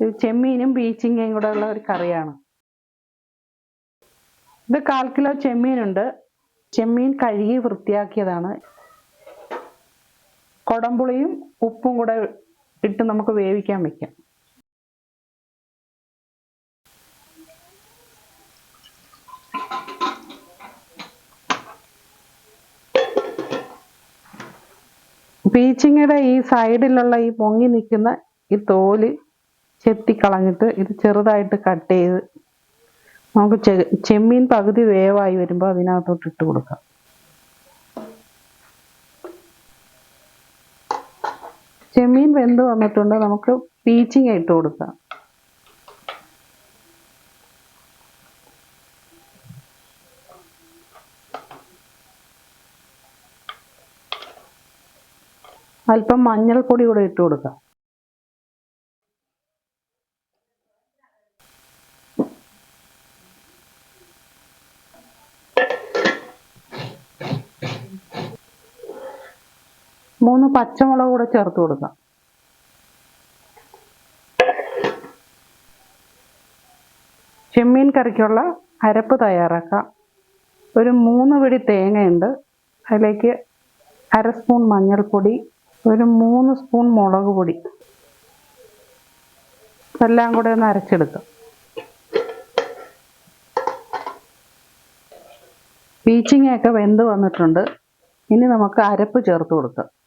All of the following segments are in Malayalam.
ചെമ്മീനും ബീച്ചിങ്ങയും കൂടെ ഉള്ള ഒരു കറിയാണ്. ഇത് കാൽ കിലോ ചെമ്മീനുണ്ട്. ചെമ്മീൻ കഴുകി വൃത്തിയാക്കിയതാണ്. കൊടംപുളിയും ഉപ്പും കൂടെ ഇട്ട് നമുക്ക് വേവിക്കാൻ വെക്കാം. പീച്ചിങ്ങയുടെ ഈ സൈഡിലുള്ള ഈ പൊങ്ങി നിൽക്കുന്ന ഈ തോൽ ചെത്തിക്കളഞ്ഞിട്ട് ഇത് ചെറുതായിട്ട് കട്ട് ചെയ്ത് നമുക്ക് ചെ- ചെമ്മീൻ പകുതി വേവായി വരുമ്പോൾ അതിനകത്തോട്ട് ഇട്ട് കൊടുക്കാം. ചെമ്മീൻ വെന്ത് വന്നിട്ടുണ്ട് നമുക്ക് പീച്ചിങ് ഇട്ട് കൊടുക്കാം. അല്പം മഞ്ഞൾപ്പൊടി കൂടെ ഇട്ട് കൊടുക്കാം. മൂന്ന് പച്ചമുളക് കൂടെ ചേർത്ത് കൊടുക്കാം. ചെമ്മീൻ കറിക്കുള്ള അരപ്പ് തയ്യാറാക്കാം. ഒരു മൂന്ന് പിടി തേങ്ങയുണ്ട്. അതിലേക്ക് അര സ്പൂൺ മഞ്ഞൾപ്പൊടി ഒരു മൂന്ന് സ്പൂൺ മുളക് പൊടി. എല്ലാം കൂടെ ഒന്ന് അരച്ചെടുക്കാം. പീച്ചിങ്ങയൊക്കെ വെന്ത് വന്നിട്ടുണ്ട്. ഇനി നമുക്ക് അരപ്പ് ചേർത്ത് കൊടുക്കാം.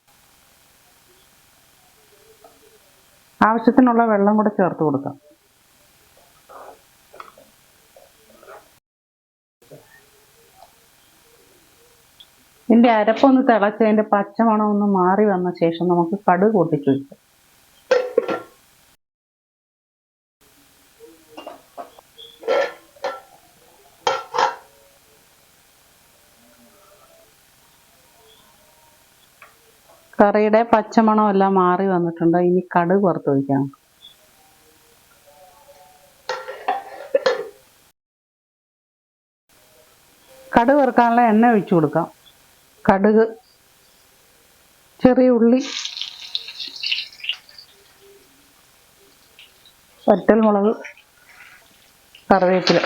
ആവശ്യത്തിനുള്ള വെള്ളം കൂടെ ചേർത്ത് കൊടുക്കാം. ഇതിന്റെ അരപ്പൊന്ന് തിളച്ച് അതിന്റെ പച്ചമണം ഒന്ന് മാറി വന്ന ശേഷം നമുക്ക് കടുക് പൊട്ടിച്ചു കറിയുടെ പച്ചമണം എല്ലാം മാറി വന്നിട്ടുണ്ട്. ഇനി കടുക് വറുത്ത് വയ്ക്കാം കടുക് വറുക്കാനുള്ള എണ്ണ ഒഴിച്ചു കൊടുക്കാം. കടുക് ചെറിയ ഉള്ളി വറ്റൽമുളക് കറിവേപ്പില.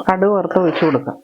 കടുക് വറുത്ത് ഒഴിച്ചു കൊടുക്കാം